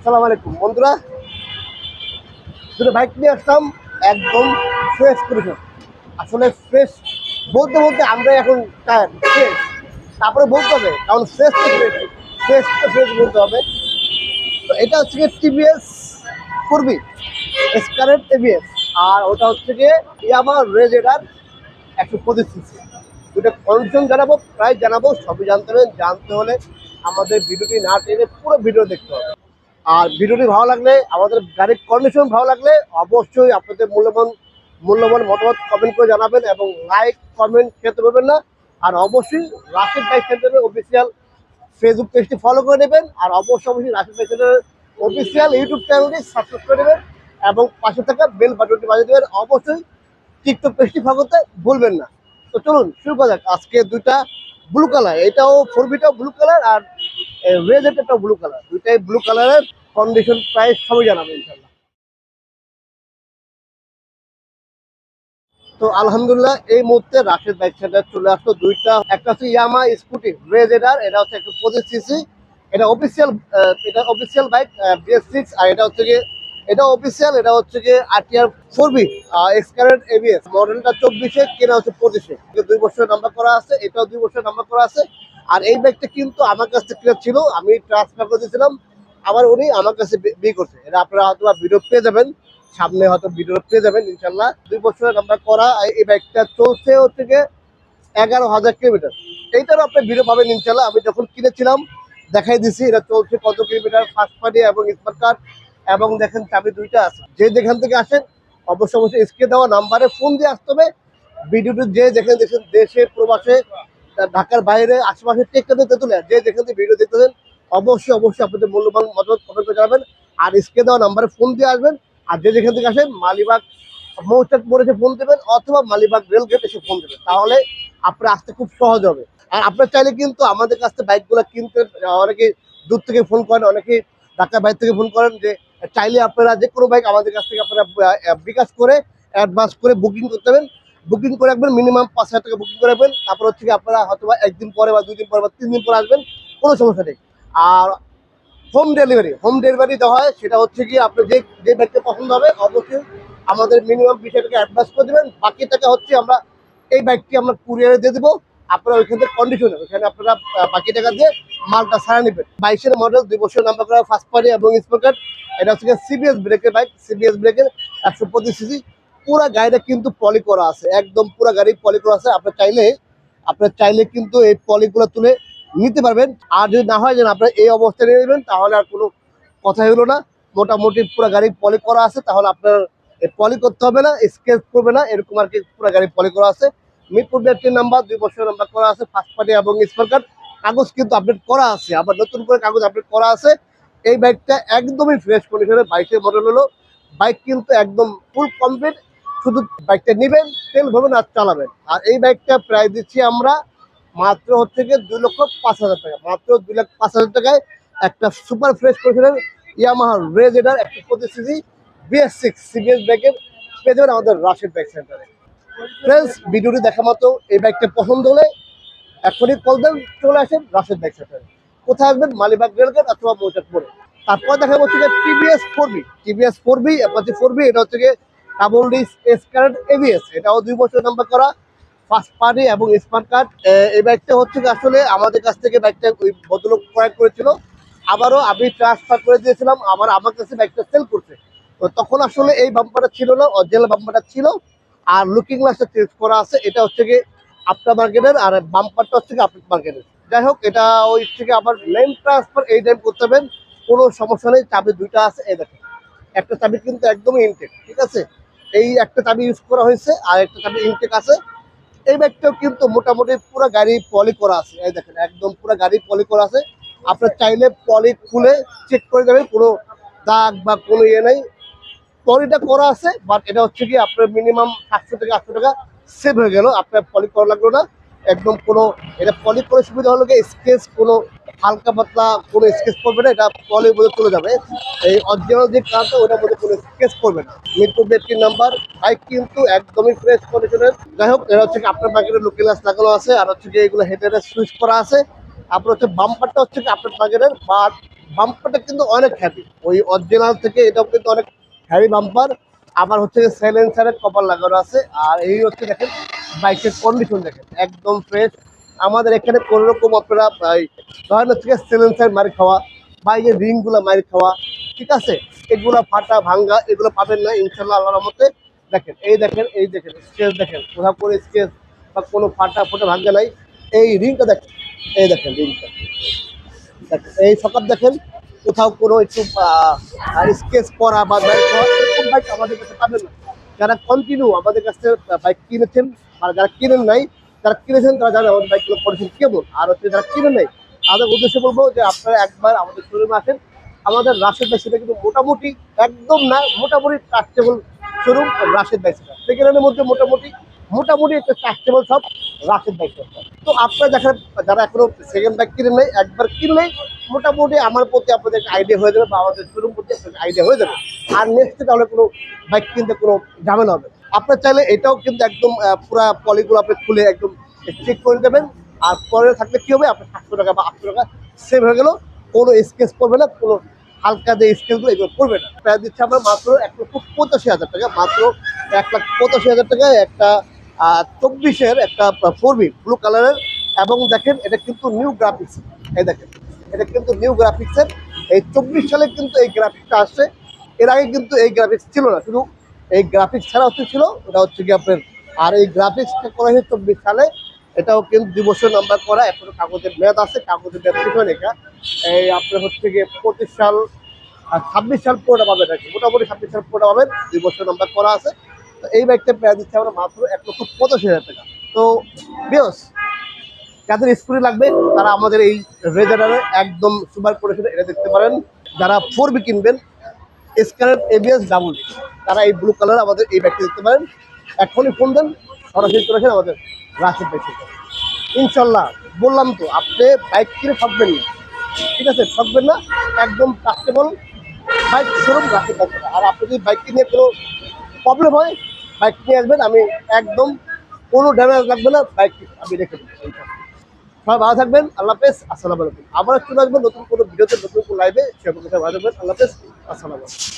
আসসালামু আলাইকুম। বন্ধুরা, দুটো বাইক নিয়ে আসলাম, একদম ফ্রেশ কন্ডিশন আসলে ফ্রেশ বলতে বলতে আমরা এখন ফ্রেশ তারপরে বলতে হবে, কারণ ফ্রেশ তো ফ্রেশ তো ফ্রেশ বলতে হবে। তো এটা হচ্ছে গিয়ে টিভিএস করবি স্কারেট টিভিএস আর ওটা হচ্ছে গিয়ে ইয়ামা রেজেডার একশো পঁচিশ সিসি দুটো কন্ডিশন জানাব প্রায় জানাব, সবই জানতে হবে। জানতে হলে আমাদের ভিডিওটি না টেনে পুরো ভিডিও দেখতে হবে। আর ভিডিওটি ভালো লাগলে আমাদের গাড়ির কন্ডিশন ভালো লাগলে অবশ্যই আপনাদের মূল্যবান মূল্যবান মতামত কমেন্ট করে জানাবেন এবং লাইক কমেন্ট খেতে পারবেন না। আর অবশ্যই রাশিদ বাইক সেন্টারের অফিসিয়াল ফেসবুক পেজটি ফলো করে নেবেন আর অবশ্যই অবশ্যই রাশিদ বাইক সেন্টারের অফিসিয়াল ইউটিউব চ্যানেলটি সাবস্ক্রাইব করে নেবেন এবং পাশে থাকা বেল বাটনটি বাজিয়ে দেবেন। অবশ্যই টিকটক পেজটি করতে ভুলবেন না। তো চলুন, শুরু করা যাক। আজকে দুইটা ব্লু কালার এটাও ফোর বিটাও ব্লু কালার আর এটাও ব্লু কালার দুইটাই ব্লু কালারের কন্ডিশন প্রাইস সবই জানাব ইনশাল্লাহ তো আলহামদুলিল্লাহ, এই মুহূর্তে রাশেদ বাইক সেন্টার চলে আসলো দুইটা, একটা হচ্ছে ইয়ামা স্কুটি রেড এডার এটা হচ্ছে একটু পঁচিশ সিসি, এটা অফিসিয়াল এটা অফিসিয়াল বাইক বিএস সিক্স আর এটা হচ্ছে এটা অফিসিয়াল এটা হচ্ছে গিয়ে আরটিআর ফোর বি এক্সকারেন্ট এবিএস মডেলটা চব্বিশে, কেনা হচ্ছে পঁচিশে। দুই বছরের নাম্বার করা আছে, এটাও দুই বছরের নাম্বার করা আছে। আর এই বাইকটা কিন্তু আমার কাছ থেকে ছিল, আমি ট্রান্সফার করে দিয়েছিলাম আবার উনি আমার কাছে বিয়ে করছে। এটা আপনারা হয়তো বা ভিডিও পেয়ে যাবেন। সামনে হয়তো ভিডিও পেয়ে যাবেন ইনশাল্লাহ দুই বছরের আমরা করা এই- বাইকটা চলছে হচ্ছে গিয়ে এগারো হাজার কিলোমিটার। এইটারও আপনি ভিডিও পাবেন ইনশাল্লাহ আমি যখন কিনেছিলাম, দেখাই দিছি, এটা চলছে কত কিলোমিটার ফার্স্ট পার্টি এবং স্মার্ট কার্ড এবং দেখেন চাবি দুইটা আছে। যে যেখান থেকে আসেন, অবশ্যই অবশ্যই স্ক্রিনে দেওয়া নাম্বারে ফোন দিয়ে আসতে হবে। ভিডিওটি যে যেখানে দেখছেন দেশে, প্রবাসে, ঢাকার বাইরে, আশেপাশে টেকটা তেতুলে যে যেখান থেকে ভিডিও দেখতেছেন অবশ্যই অবশ্যই আপনাদের মূল্যবান মতামত কমেন্ট করে জানাবেন। আর স্ক্রিনে দেওয়া নাম্বারে ফোন দিয়ে আসবেন। আর যে যেখান থেকে আসেন, মালিবাগ মৌচাক এসে ফোন দেবেন অথবা মালিবাগ রেল গেট এসে ফোন দেবেন। তাহলে আপনার আসতে খুব সহজ হবে। আর আপনার চাইলে কিন্তু আমাদের কাছ থেকে বাইকগুলো কিনতে, অনেকে দূর থেকে ফোন করেন, অনেকে ঢাকা বাইরে থেকে ফোন করেন যে, চাইলে আপনারা যে কোনো বাইক আমাদের কাছ থেকে আপনারা বিকাশ করে অ্যাডভান্স করে বুকিং করতে হবে বুকিং করে রাখবেন মিনিমাম পাঁচ হাজার টাকা বুকিং করে রাখবেন। তারপর হচ্ছে আপনারা হয়তো একদিন পরে বা দুই দিন পরে বা তিন দিন পরে আসবেন, কোনো সমস্যা নেই। আর হোম ডেলিভারি হোম ডেলিভারি দেওয়া হয়, সেটা হচ্ছে কি আপনি যে যে বাইকটা পছন্দ হবে, অবশ্যই আমাদের মিনিমাম বিশ টাকা অ্যাডভান্স করে দেবেন। বাকি টাকা হচ্ছে আমরা এই বাইকটি আমরা কুরিয়ারে দিয়ে দেবো। আপনারা ওইখান থেকে কন্ডিশনে ওইখানে আপনারা বাকি টাকা দিয়ে মালটা সারা নেবেন। বাইশের মডেল দুই বছর নাম্বার করা ফার্স্ট পার্টি এবং স্পোকার এটা হচ্ছে সিবিএস ব্রেকের বাইক সিবিএস ব্রেকের একশো পঁচিশ সিসি পুরো গাড়িটা কিন্তু পলি করা আছে, একদম পুরো গাড়ি পলি করা আছে। আপনার চাইলে আপনার চাইলে কিন্তু এই পলিগুলো তুলে নিতে পারবেন। আর যদি না হয়, যেন আপনার এই অবস্থায় নিয়ে নেবেন, তাহলে আর কোনো কথাই হলো না। মোটামুটি পুরো গাড়ি পলি করা আছে, তাহলে আপনার পলি করতে হবে না স্কেচ করবে না, এরকম আর কি পুরো গাড়ি পলি করা আছে। মিরপুর ব্যাটারি নাম্বার, দুই বছর নাম্বার করা আছে ফার্স্ট পার্টি এবং স্মার্ট কার্ড। কাগজ কিন্তু আপডেট করা আছে, আবার নতুন করে কাগজ আপডেট করা আছে। এই বাইকটা একদমই ফ্রেশ কন্ডিশনে বাইকের মডেল হলো। বাইক কিন্তু একদম ফুল কমপ্লিট শুধু বাইকটা নেবেন, তেল ভরবেন আর চালাবেন। আর এই বাইকটা প্রায় দিচ্ছি আমরা মাত্র হচ্ছে গিয়ে দুই লক্ষ পাঁচ হাজার টাকা। মাত্র দুই লাখ পাঁচ হাজার টাকায় একটা সুপার ফ্রেশ কন্ডিশনের ইয়ামাহা রেজেডার একটা পঁচিশ সিসি বিএস সিক্স সিবিএস বাইকের পেয়ে যাবেন আমাদের রাশিদ বাইক সেন্টারে ফ্রেন্ডস ভিডিওটি দেখা মতো এই ব্যাগটা পছন্দ হলে এখনই কল দেন, চলে আসেন রাশেদ বাইক সেন্টারে কোথায় আসবেন? মালিবাগ রেলগেট অথবা মৌচাকপুরে। তারপর দেখা যাচ্ছে গিয়ে TVS four V TVS four V Apache four V এটা হচ্ছে গিয়ে ডাবল ডিস এস কারেন্ট এবিএস এটাও দুই বছর নাম্বার করা। ফার্স্ট এবং স্মার্ট কার্ড এই বাইকটা হচ্ছে আসলে আমাদের কাছ থেকে বাইকটা ওই ভদ্রলোক ক্রয় করেছিল। আবারও আমি ট্রান্সফার করে দিয়েছিলাম, আবার আমার কাছে বাইকটা সেল করছে। তো তখন আসলে এই বাম্পারটা ছিল না অরিজিনাল বাম্পারটা ছিল। আর লুকিং গ্লাসটা চেঞ্জ করা আছে, এটা হচ্ছে গিয়ে আফটার মার্কেটের আর বাম্পারটা হচ্ছে আফটার মার্কেটের যাই হোক, এটা ওই থেকে আবার লেন ট্রান্সফার এই টাইম করতে হবেন কোনো সমস্যা নেই, চাবি দুইটা আছে, এই দেখেন। একটা চাবি কিন্তু একদমই ইনটেক ঠিক আছে? এই একটা চাবি ইউজ করা হয়েছে, আর একটা চাবি ইনটেক আছে। এই ব্যাগটাও কিন্তু মোটামুটি পুরো গাড়ি পলি করা আছে। এই দেখেন, একদম পুরো গাড়ি পলি করা আছে। আপনার চাইলে পলি খুলে চেক করে যাবেন কোনো দাগ বা কোনো ইয়ে নেই। পলিটা করা আছে বাট এটা হচ্ছে কি আপনার মিনিমাম সাতশো থেকে আটশো টাকা সেভ হয়ে গেল, আপনার পলি করা লাগল না। একদম কোনো, এটা পলি করে সুবিধা হলো কি স্কেচ কোনো হালকা পাতলা কোনো স্কেচ করবে না, এটা পলির মধ্যে চলে যাবে। এই অরিজিনাল যে কারটা ওটার মধ্যে কোনো স্কেচ করবে না। মিরপুর ব্যক্তির নাম্বার বাইক কিন্তু একদমই ফ্রেশ কন্ডিশনের যাই হোক এটা হচ্ছে আপনার প্যাকেটের লুকিং গ্লাস লাগানো আছে, আর হচ্ছে কি এগুলো হেডের সুইচ করা আছে। আপনার হচ্ছে বাম্পারটা হচ্ছে আপনার প্যাকেটের বা বাম্পারটা কিন্তু অনেক হ্যাপি ওই অরিজিনাল থেকে এটাও কিন্তু অনেক হ্যাভি বাম্পার আবার হচ্ছে সাইলেন্সারের কপার লাগানো আছে। আর এই হচ্ছে দেখেন বাইকের কন্ডিশন দেখেন। একদম ফ্রেশ আমাদের এখানে কোনো রকম আপনারা এই ধরেন হচ্ছে সাইলেন্সার মারি খাওয়া বা বাইকের রিংগুলো মারি খাওয়া, ঠিক আছে? এগুলো ফাটা, ভাঙ্গা, এগুলো পাবেন না ইনশাল্লাহ আল্লাহর রহমতে। দেখেন, এই দেখেন এই দেখেন স্কেচ দেখেন, কোথাও কোনো স্কেচ বা কোনো ফাটা, ফোটা, ভাঙ্গা নাই। এই রিংটা দেখেন, এই দেখেন রিংটা। দেখেন, এই সকাল দেখেন, কোথাও কোনো একটু স্কেচ করা বা বাইক করা এরকম বাইক আমাদের কাছে পাবেন না। যারা কন্টিনিউ আমাদের কাছে বাইক কিনেছেন, আর যারা কিনেন নাই যারা কিনেছেন তারা জানে আমাদের বাইকগুলো কন্ডিশন কেমন। আর হচ্ছে যারা কিনে নেই, তাদের উদ্দেশ্যে বলব যে আপনারা একবার আমাদের শোরুমে আসেন। আমাদের রাশেদ বাইক সেটা কিন্তু মোটামুটি একদম না, মোটামুটি ট্রাস্টেবল শোরুম রাশেদ বাইক সেটা। সেকেন্ড হ্যান্ডের মধ্যে মোটামুটি মোটামুটি একটা ট্রাস্টেবল সব রাশেদ বাইক তো আপনারা দেখেন যারা এখনও সেকেন্ড বাইক কিনে নেই, একবার কিনলেই মোটামুটি আমার প্রতি আপনাদের একটা আইডিয়া হয়ে যাবে বা আমাদের শোরুম প্রতি আপনাদের আইডিয়া হয়ে যাবে। আর নেক্সট তাহলে কোনো বাইক কিনতে কোনো ঝামেলা হবে আপনার চাইলে এটাও কিন্তু একদম পুরা পলিগুলো আপনি খুলে একদম চেক করে দেবেন আর পরে থাকলে কি হবে? আপনার সাতশো টাকা বা আটশো টাকা সেভ হয়ে গেল। কোনো স্কেচ পড়বে না, কোনো হালকা যে স্কেচগুলো এগুলো পড়বে না। প্রায় দিচ্ছে আমরা মাত্র এক লক্ষ পঁচাশি হাজার টাকা, মাত্র এক লাখ পঁচাশি হাজার টাকায় একটা চব্বিশের একটা ফোর বি ব্লু কালারের এবং দেখেন, এটা কিন্তু নিউ গ্রাফিক্স এই দেখেন, এটা কিন্তু নিউ গ্রাফিক্সের এই চব্বিশ সালে কিন্তু এই গ্রাফিক্সটা আসছে। এর আগে কিন্তু এই গ্রাফিক্স ছিল না, শুধু এই গ্রাফিক্স ছাড়া হচ্ছে ছিল, ওটা হচ্ছে কি আপনার, আর এই গ্রাফিক্সটা করা হয়েছে চব্বিশ সালে, এটাও কিন্তু দুই বছর নাম্বার করা, এখনও কাগজের মেয়াদ আছে, কাগজের মেয়াদ শেষ হয়নি এটা। এই আপনার হচ্ছে গিয়ে পঁচিশ সাল আর ছাব্বিশ সাল পুরোটা পাবেন আর মোটামুটি ছাব্বিশ সাল পুরোটা পাবেন, দুই বছর নাম্বার করা আছে। তো এই বাইকটা প্রায় দিচ্ছে আমরা মাত্র এক লক্ষ পঁচাশি হাজার টাকা। তো বিয়স যাদের স্কুটি লাগবে, তারা আমাদের এই রেজারারে একদম সুপার করেছিল এটা দেখতে পারেন। যারা ফোর বি কিনবেন স্ক্যানার এবিএস ডাবল তারা এই ব্লু কালার আমাদের এই ব্যাগটি দেখতে পারেন। এখনই ফোন দেন, সরাসরি করেছেন আমাদের রাশিদ বাইক ইনশাল্লাহ, বললাম তো, আপনি বাইক কিনে ঠকবেন না। ঠিক আছে, ঠকবেন না, একদম trustable bike showroom Rashid bike আর আপনি যদি বাইক কিনে কোনো প্রবলেম হয় বাইক নিয়ে আসবেন, আমি একদম কোনো ড্যামেজ লাগবে না বাইক আমি রেখে দেবো। সবাই ভালো থাকবেন, আল্লাহ হাফেজ, আসসালামু আলাইকুম। আবার চলে আসবেন নতুন কোনো ভিডিওতে, নতুন কোনো লাইভে সে ভালো থাকবেন, আল্লাহ হাফেজ, আসসালামু আলাইকুম।